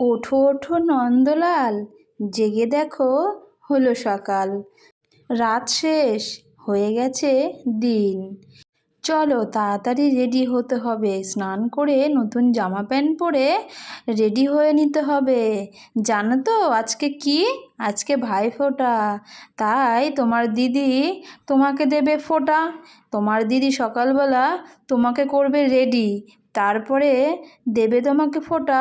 ওঠো ওঠো নন্দলাল জেগে দেখো হলো সকাল। রাত শেষ হয়ে গেছে দিন। চলো তাড়াতাড়ি রেডি হতে হবে। স্নান করে নতুন জামা প্যান্ট পরে রেডি হয়ে নিতে হবে। জানো তো আজকে কি? আজকে ভাইফোঁটা তাই তোমার দিদি তোমাকে দেবে ফোঁটা। তোমার দিদি সকালবেলা তোমাকে করবে রেডি। তারপরে দেবে তোমাকে ফোটা।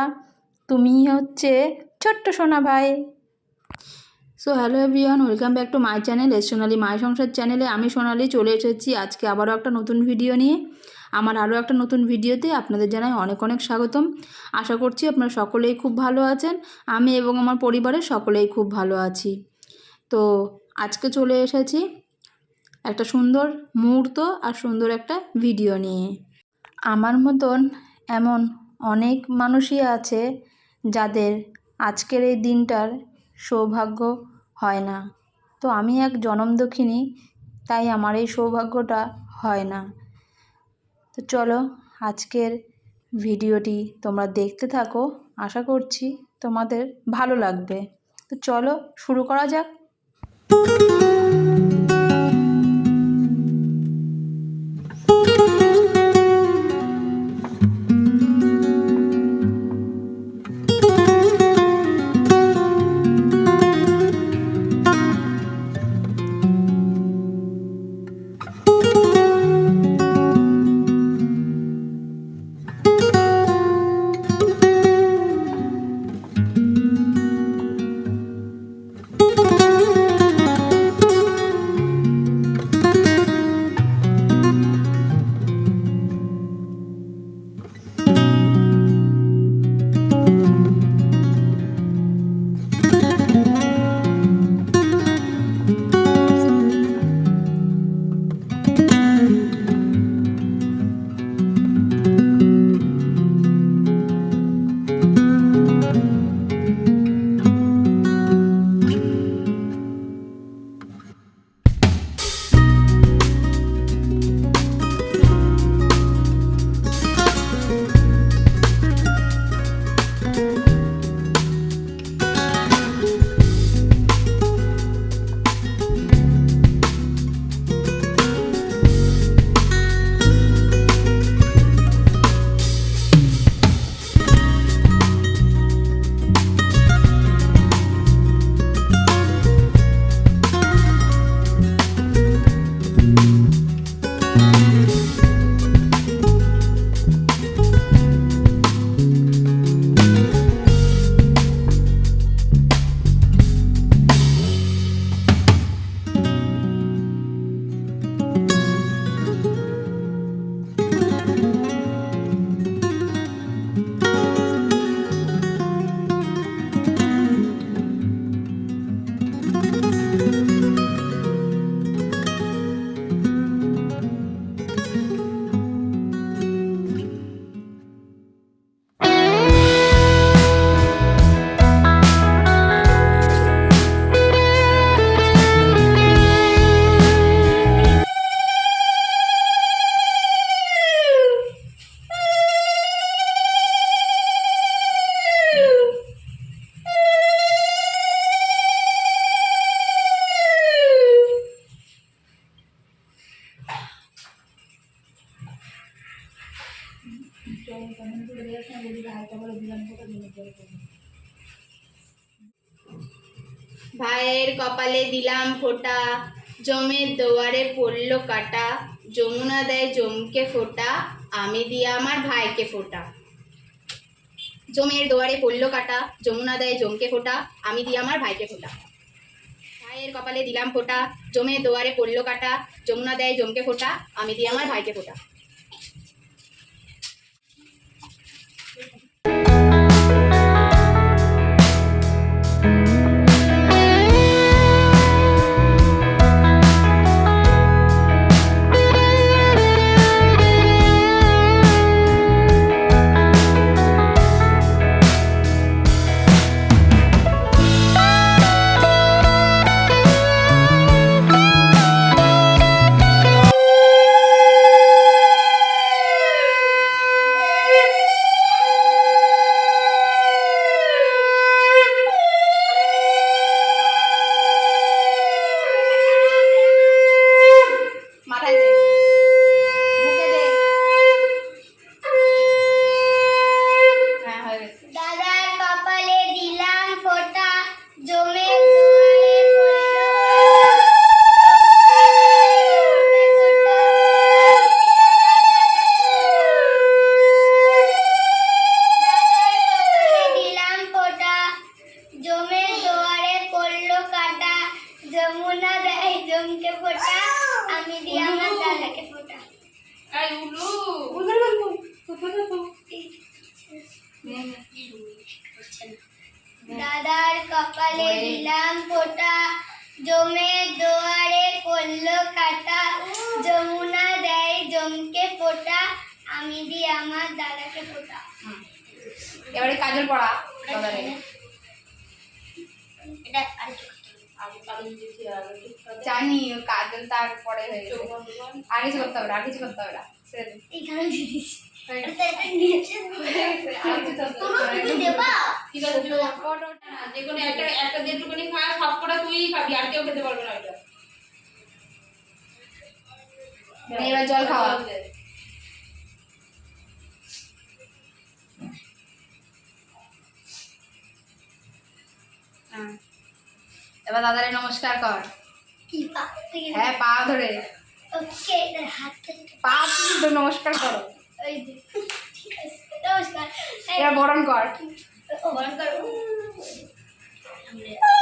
তুমি হচ্ছে ছোট্ট সোনা ভাই। So hello everyone welcome back to my channel S Sonali my Sansar চ্যানেলে আমি সোনালি চলে এসেছি আজকে আবারও একটা নতুন ভিডিও নিয়ে। আমার আরও একটা নতুন ভিডিওতে আপনাদের জানাই অনেক অনেক স্বাগতম। আশা করছি আপনারা সকলেই খুব ভালো আছেন, আমি এবং আমার পরিবারের সকলেই খুব ভালো আছি। তো, আজকে চলে এসেছি একটা সুন্দর মুহূর্ত আর সুন্দর একটা ভিডিও নিয়ে। আমার মতন এমন অনেক মানুষই আছে যাদের আজকের এই দিনটার সৌভাগ্য হয় না। তো আমি এক জনমদক্ষিণী, তাই আমার এই সৌভাগ্যটা হয় না। তো চলো, আজকের ভিডিওটি তোমরা দেখতে থাকো। আশা করছি তোমাদের ভালো লাগবে। তো চলো, শুরু করা যাক। ভাইয়ের কপালে দিলাম ফোঁটা, জমের দুয়ারে পড়ল কাটা, যমুনা দেয় জমকে ফোঁটা, আমি দিয়ে আমার ভাইকে ফোঁটা। জমের দুয়ারে পড়ল কাটা, যমুনা দেয় জমকে ফোঁটা, আমি দিয়ে আমার ভাইকে ফোঁটা। ভাইয়ের কপালে দিলাম ফোঁটা, জমের দুয়ারে পড়ল কাটা, যমুনা দেয় জমকে ফোঁটা, আমি দিয়ে আমার ভাইকে ফোঁটা। জমে দোয়ারে পড়ল কাটা। যমুনা দেয় জমকে ফোঁটা আমি দি আমার দাদাকে ফোঁটা। এবারে কাজল পড়া। এটা আর জানি কাজল তারপরে আর কিছু করতে হবে আর কিছু করতে হবে এখানে আর কিছু করতে হবে যে কোনো একটা একটা যেটুকুনি খা সব কটা তুই খাবি আর কেউ খেতে পারবে না ওইটা নে, এবার জল খাওয়া। হ্যাঁ। এবার দাদারে নমস্কার কর। কি পা থেকে হ্যাঁ পা ধরে। পা তো নমস্কার করো। নমস্কার। বরণ কর। বরণ করো। 你。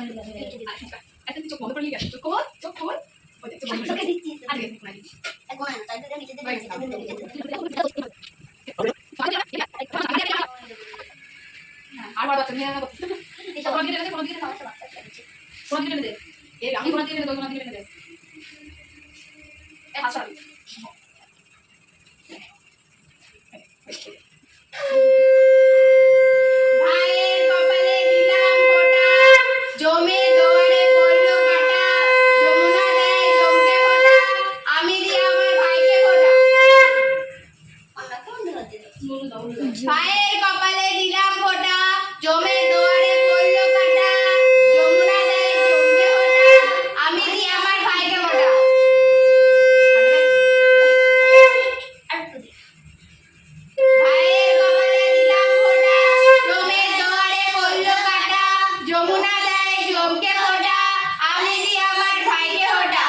তুই চোখ বন্ধ করলি চোখ খোল, চোখ খোল। আর। এখন বাচ্চা নিয়ে কোনো দিকে কোনো দিকে কোনো দিকে দে। এই, আমি কোনো দিকে কোনো দিকে দে। এই, হাত সরাবি। জমে দোয়ারে পড়লো কাটা, যমুনা দেয় জমকে ফোঁটা, আমি দিই আমার ভাইকে ফোঁটা। আর তো দে ভাইয়ের কপালে দিলাম ফোঁটা, জমে দোয়ারে পড়লো কাটা, যমুনা দেয় জমকে ফোঁটা, আমি দিই আমার ভাইকে ফোঁটা।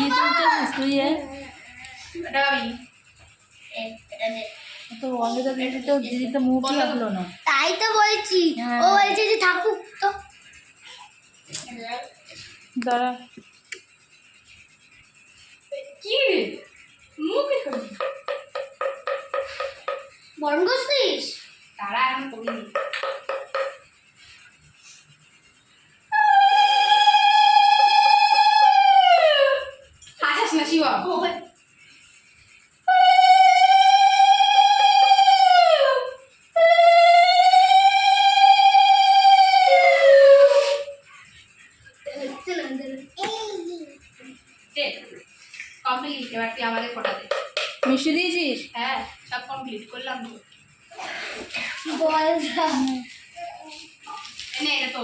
ये तो क्या इसलिए है এটা আমি। এই, এটা দে তো অঙ্গিতা দিদি তো দিদি না তাই তো বলছি হ্যাঁ। ও বলছে যে থাকুক তো দাঁড়া কি রে? মুখে করি। করছিস তারা এখন করিনি। এবার তুই আমাদের ফোটাতে মিষ্টি দিয়েছিস? হ্যাঁ সব কমপ্লিট করলাম তো। বল এনে এটা তো।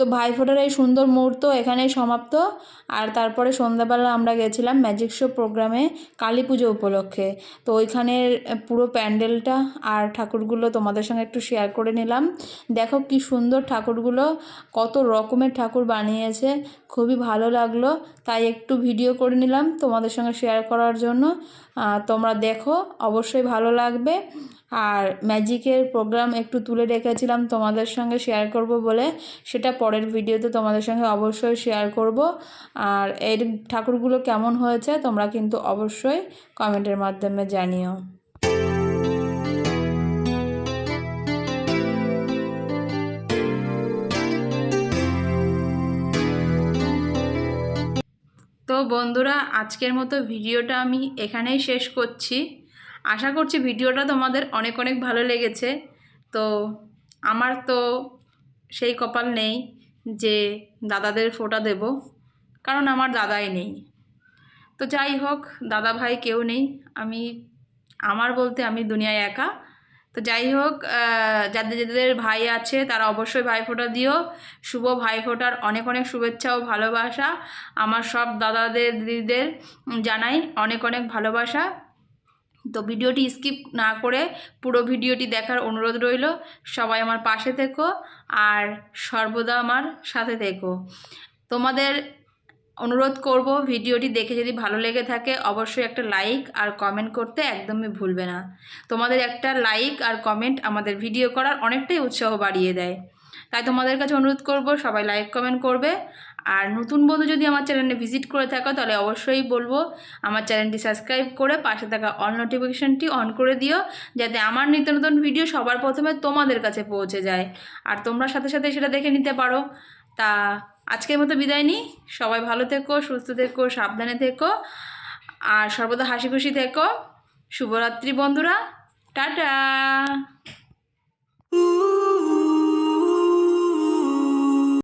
তো ভাইফোঁটার এই সুন্দর মুহূর্ত এখানেই সমাপ্ত। আর তারপরে সন্ধ্যাবেলা আমরা গেছিলাম ম্যাজিক শো প্রোগ্রামে কালী পুজো উপলক্ষে। তো ওইখানের পুরো প্যান্ডেলটা আর ঠাকুরগুলো তোমাদের সঙ্গে একটু শেয়ার করে নিলাম। দেখো কি সুন্দর ঠাকুরগুলো, কত রকমের ঠাকুর বানিয়েছে, খুবই ভালো লাগল। তাই একটু ভিডিও করে নিলাম তোমাদের সঙ্গে শেয়ার করার জন্য। তোমরা দেখো, অবশ্যই ভালো লাগবে। আর ম্যাজিকের প্রোগ্রাম একটু তুলে রেখেছিলাম তোমাদের সঙ্গে শেয়ার করব বলে। সেটা পরের ভিডিওতে তোমাদের সঙ্গে অবশ্যই শেয়ার করব। আর এর ঠাকুরগুলো কেমন হয়েছে তোমরা কিন্তু অবশ্যই কমেন্টের মাধ্যমে জানিও। তো বন্ধুরা, আজকের মতো ভিডিওটা আমি এখানেই শেষ করছি। আশা করছি ভিডিওটা তোমাদের অনেক অনেক ভালো লেগেছে। তো আমার তো সেই কপাল নেই যে দাদাদের ফোঁটা দেব, কারণ আমার দাদাই নেই। তো যাই হোক, দাদা ভাই কেউ নেই। আমি, আমার বলতে আমি দুনিয়ায় একা। তো যাই হোক যাদের যাদের ভাই আছে, তারা অবশ্যই ভাই ভাইফোঁটা দিও। শুভ ভাই ভাইফোঁটার অনেক অনেক শুভেচ্ছা ও ভালোবাসা। আমার সব দাদাদের দিদিদের জানাই অনেক অনেক ভালোবাসা। তো ভিডিওটি স্কিপ না করে পুরো ভিডিওটি দেখার অনুরোধ রইল। সবাই আমার পাশে থেকো আর সর্বদা আমার সাথে থেকো। তোমাদের অনুরোধ করব ভিডিওটি দেখে যদি ভালো লেগে থাকে অবশ্যই একটা লাইক আর কমেন্ট করতে একদমই ভুলবে না। তোমাদের একটা লাইক আর কমেন্ট আমাদের ভিডিও করার অনেকটাই উৎসাহ বাড়িয়ে দেয়। তাই তোমাদের কাছে অনুরোধ করব সবাই লাইক কমেন্ট করবে আর নতুন বন্ধু যদি আমার চ্যানেলে ভিজিট করে থাকো, তাহলে অবশ্যই বলব আমার চ্যানেলটি সাবস্ক্রাইব করে পাশে থাকা অল নোটিফিকেশানটি অন করে দিও, যাতে আমার নিত্য নতুন ভিডিও সবার প্রথমে তোমাদের কাছে পৌঁছে যায়। আর তোমরা সাথে সাথে সেটা দেখে নিতে পারো। তা আজকের মতো বিদায় নিই। সবাই ভালো থেকো, সুস্থ থেকো, সাবধানে থেকো, আর সর্বদা হাসি খুশি থেকো। শুভরাত্রি বন্ধুরা। টাটা!